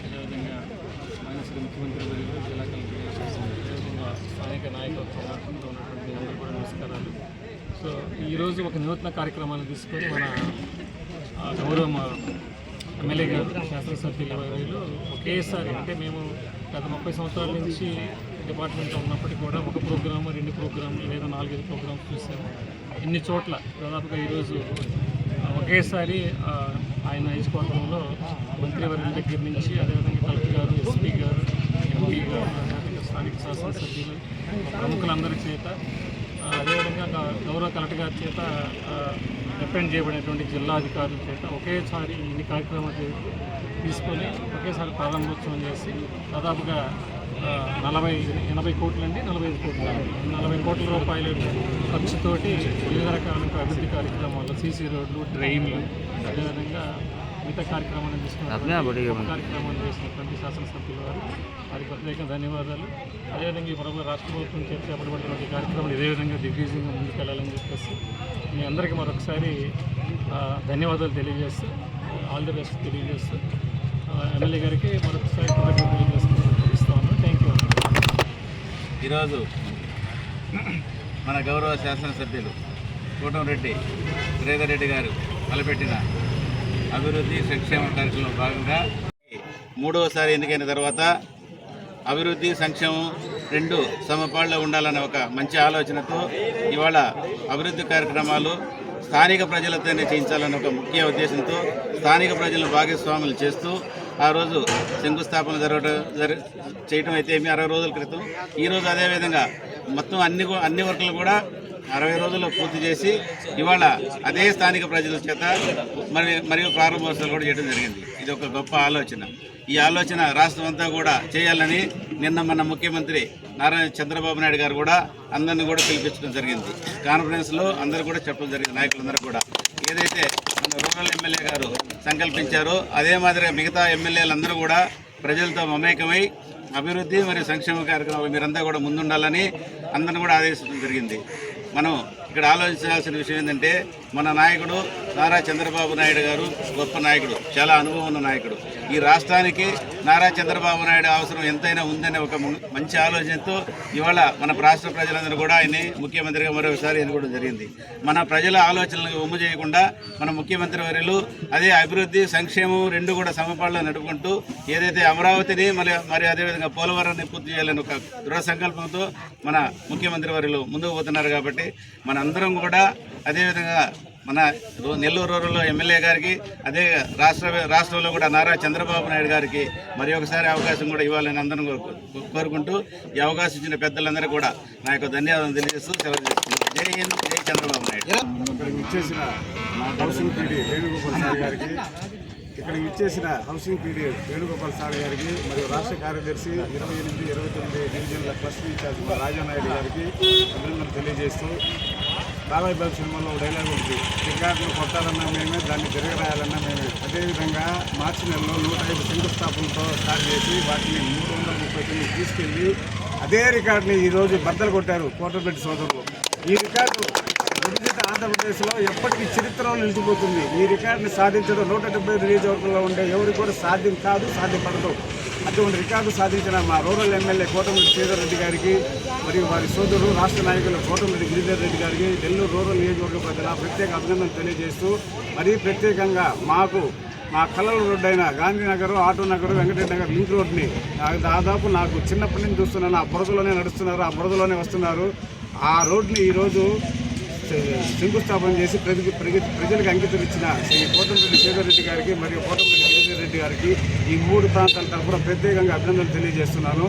అదేవిధంగా మైనస్గా ముఖ్యమంత్రి వర్యులు జిల్లా కలెక్టర్ స్థానిక నాయకత్వం ఉన్నటువంటి అందరూ కూడా నమస్కారాలు సో ఈరోజు ఒక నూతన కార్యక్రమాన్ని తీసుకొని మన గౌరవ ఎమ్మెల్యే గారు శాసనసభ్యుల వర్యులు ఒకేసారి అంటే మేము గత ముప్పై సంవత్సరాల నుంచి డిపార్ట్మెంట్లో ఉన్నప్పటికీ కూడా ఒక ప్రోగ్రాము రెండు ప్రోగ్రాములు లేదా నాలుగైదు ప్రోగ్రామ్స్ చూసాము. ఇన్ని చోట్ల దాదాపుగా ఈరోజు ఒకేసారి ఆయన నియోజకవర్గంలో మంత్రివర్గం దగ్గర నుంచి అదేవిధంగా కలెక్టర్ గారు ఎస్పీ గారు ఎంపీ గారు స్థానిక శాసనసభ్యులు ప్రముఖులందరి చేత అదేవిధంగా గౌరవ కలెక్టర్ గారి చేత అపెండ్ చేయబడినటువంటి జిల్లా అధికారుల చేత ఒకేసారి ఇన్ని కార్యక్రమాలు తీసుకొని ఒకేసారి ప్రారంభోత్సవం చేసి దాదాపుగా నలభై ఎనభై కోట్లు అండి నలభై ఐదు కోట్లు. నలభై కోట్ల రూపాయల ఖర్చుతోటి వివిధ రకాల అభివృద్ధి కార్యక్రమాలు సీసీ రోడ్లు డ్రైన్లు అదేవిధంగా మిగతా కార్యక్రమాలను తీసుకున్న కార్యక్రమాలు చేసినటువంటి శాసనసభ్యుల వారు. వారికి ప్రత్యేక ధన్యవాదాలు. అదేవిధంగా ఈ ప్రభుత్వ రాష్ట్ర ప్రభుత్వం చేపట్టబడినటువంటి కార్యక్రమాలు ఇదే విధంగా దిగ్విజయంగా ముందుకెళ్ళాలని చెప్పేసి మీ అందరికీ మరొకసారి ధన్యవాదాలు తెలియజేస్తూ ఆల్ ది బెస్ట్ తెలియజేస్తూ ఎమ్మెల్యే గారికి మరొకసారి తెలియజేస్తూ ఈరోజు మన గౌరవ శాసనసభ్యులు కోటంరెడ్డి శ్రీధర్ రెడ్డి గారు తలపెట్టిన అభివృద్ధి సంక్షేమ కార్యక్రమంలో భాగంగా మూడవసారి ఎన్నికైన తర్వాత అభివృద్ధి సంక్షేమం రెండు సమపాళ్ళలో ఉండాలనే ఒక మంచి ఆలోచనతో ఇవాళ అభివృద్ధి కార్యక్రమాలు స్థానిక ప్రజలతోనే చేయించాలనే ఒక ముఖ్య ఉద్దేశంతో స్థానిక ప్రజలను భాగస్వాములు చేస్తూ ఆ రోజు శంకుస్థాపన జరగడం జర చేయటం అయితే ఏమి అరవై రోజుల క్రితం. ఈరోజు అదేవిధంగా మొత్తం అన్ని అన్ని వర్కులు కూడా అరవై రోజుల్లో పూర్తి చేసి ఇవాళ అదే స్థానిక ప్రజల చేత మరి మరియు ప్రారంభోత్సవాలు కూడా చేయడం జరిగింది. ఇది ఒక గొప్ప ఆలోచన. ఈ ఆలోచన రాష్ట్రం అంతా కూడా చేయాలని నిన్న మన ముఖ్యమంత్రి నారా చంద్రబాబు నాయుడు గారు కూడా అందరిని కూడా పిలిపించడం జరిగింది. కాన్ఫరెన్స్లో అందరూ కూడా చెప్పడం జరిగింది. నాయకులందరూ కూడా. ఏదైతే మన రూరల్ ఎమ్మెల్యే గారు సంకల్పించారు. అదే మాదిరిగా మిగతా ఎమ్మెల్యేలందరూ కూడా ప్రజలతో మమేకమై అభివృద్ధి మరియు సంక్షేమ కార్యక్రమాలు మీరంతా కూడా ముందుండాలని అందరిని కూడా ఆదేశించడం జరిగింది. మనం ఇక్కడ ఆలోచించాల్సిన విషయం ఏంటంటే మన నాయకుడు నారా చంద్రబాబు నాయుడు గారు గొప్ప నాయకుడు చాలా అనుభవం ఉన్న నాయకుడు. ఈ రాష్ట్రానికి నారా చంద్రబాబు నాయుడు అవసరం ఎంతైనా ఉందనే ఒక మంచి ఆలోచనతో ఇవాళ మన రాష్ట్ర ప్రజలందరూ కూడా ఆయన్ని ముఖ్యమంత్రిగా మరొకసారి ఎన్నుకోవడం జరిగింది. మన ప్రజల ఆలోచనలకు ఉమ్ము చేయకుండా మన ముఖ్యమంత్రి వర్యులు అదే అభివృద్ధి సంక్షేమం రెండు కూడా సమపాళ్ళలో నడుపుకుంటూ ఏదైతే అమరావతిని మరి మరి అదేవిధంగా పోలవరాన్ని పూర్తి చేయాలని ఒక దృఢ సంకల్పంతో మన ముఖ్యమంత్రి వర్యులు ముందుకు పోతున్నారు కాబట్టి మనందరం కూడా అదేవిధంగా మన నెల్లూరు రూరల్లో ఎమ్మెల్యే గారికి అదే రాష్ట్ర రాష్ట్రంలో కూడా నారా చంద్రబాబు నాయుడు గారికి మరి ఒకసారి అవకాశం కూడా ఇవ్వాలని అందరం కోరుకుంటూ ఈ అవకాశం ఇచ్చిన పెద్దలందరూ కూడా నా యొక్క ధన్యవాదాలు తెలియజేస్తూ సెలవు చేసుకున్నాను జై హింద్ జై చంద్రబాబు నాయుడు. ఇక్కడ ఇచ్చేసిన హౌసింగ్ పీడీ వేణుగోపాల్ సార్ గారికి ఇచ్చేసిన హౌసింగ్ గారికి మరియు రాష్ట్ర కార్యదర్శి ఇరవై ఎనిమిది ఇరవై తొమ్మిది డివిజన్ల క్లస్టర్ ఇన్ఛార్జ్ రాజానాయుడు గారికి అభినందనలు తెలియజేస్తూ బాబాయ్ బాబు సినిమాలో డైలాగ్ ఉంది. రికార్డులు కొట్టాలన్నా మేమే దాన్ని తిరగరాయాలన్నా మేమే. అదేవిధంగా మార్చి నెలలో నూట ఐదు శంకుస్థాపనతో స్టార్ట్ చేసి వాటిని మూడు వందల ముప్పై తొమ్మిది తీసుకెళ్ళి అదే రికార్డుని ఈరోజు బద్దలు కొట్టారు కోటపెట్టి సోదరులు. ఈ రికార్డు విభజిత ఆంధ్రప్రదేశ్లో ఎప్పటికీ చరిత్రలో నిలిచిపోతుంది. ఈ రికార్డుని సాధించడం నూట డెబ్బై ఐదు నియోజకవర్గంలో ఉండే ఎవరికి కూడా సాధ్యం కాదు సాధ్యపడదు. అటువంటి రికార్డు సాధించిన మా రూరల్ ఎమ్మెల్యే కోటమిరెడ్డి శ్రీధర్ రెడ్డి గారికి మరియు వారి సోదరుడు రాష్ట్ర నాయకులు కోటమిరెడ్డి గిరిధర్ రెడ్డి గారికి నెల్లూరు రూరల్ నియోజకవర్గ ప్రజల ప్రత్యేక అభినందనలు తెలియజేస్తూ మరీ ప్రత్యేకంగా మాకు మా కళ్ళల రోడ్డు అయిన గాంధీనగర్ ఆటో నగర్ వెంకటరెడ్డి నగర్ లింక్ రోడ్ని నాకు దాదాపు నాకు చిన్నప్పటి నుంచి చూస్తున్నాను ఆ బురదలోనే నడుస్తున్నారు ఆ బురదలోనే వస్తున్నారు. ఆ రోడ్ని ఈరోజు శంకుస్థాపన చేసి ప్రజలకు అంకితం ఇచ్చిన శ్రీ కోటమిరెడ్డి శ్రీధర్ రెడ్డి గారికి మరియు కోటమిరెడ్డి రెడ్డి గారికి ఈ మూడు ప్రాంతాల తరఫున ప్రత్యేకంగా అభినందనలు తెలియజేస్తున్నాను.